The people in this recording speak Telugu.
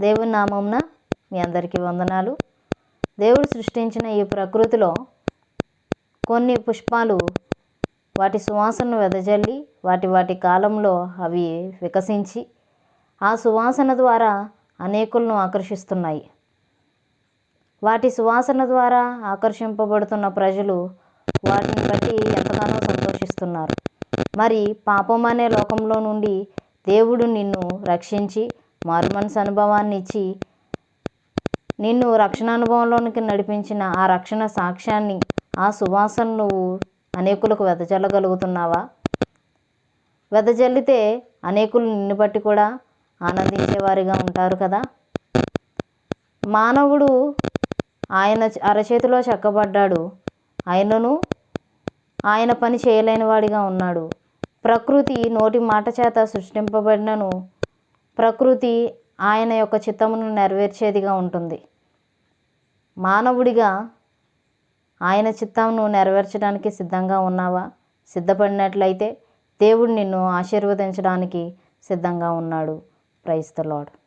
దేవుని నామంన మీ అందరికీ వందనాలు. దేవుడు సృష్టించిన ఈ ప్రకృతిలో కొన్ని పుష్పాలు వాటి సువాసనను వెదజల్లి వాటి వాటి కాలంలో అవి వికసించి ఆ సువాసన ద్వారా అనేకులను ఆకర్షిస్తున్నాయి. వాటి సువాసన ద్వారా ఆకర్షింపబడుతున్న ప్రజలు వాటిని బట్టి ఎంతగానో సంతోషిస్తున్నారు. మరి పాపం అనే లోకంలో నుండి దేవుడు నిన్ను రక్షించి మారుమనసు అనుభవాన్ని ఇచ్చి నిన్ను రక్షణ అనుభవంలోనికి నడిపించిన ఆ రక్షణ సాక్ష్యాన్ని ఆ సువాసన నువ్వు అనేకులకు వెదజల్లగలుగుతున్నావా? వెదజల్లితే అనేకులు నిన్ను బట్టి కూడా ఆనందించేవారిగా ఉంటారు కదా? మానవుడు ఆయన అరచేతిలో చెక్కబడ్డాడు. ఆయనను ఆయన పని చేయలేని వాడిగా ఉన్నాడు. ప్రకృతి నోటి మాట చేత సృష్టింపబడినను ప్రకృతి ఆయన యొక్క చిత్తమును నెరవేర్చేదిగా ఉంటుంది. మానవుడిగా ఆయన చిత్తంను నెరవేర్చడానికి సిద్ధంగా ఉన్నావా? సిద్ధపడినట్లయితే దేవుడు నిన్ను ఆశీర్వదించడానికి సిద్ధంగా ఉన్నాడు. ప్రైస్తలాడు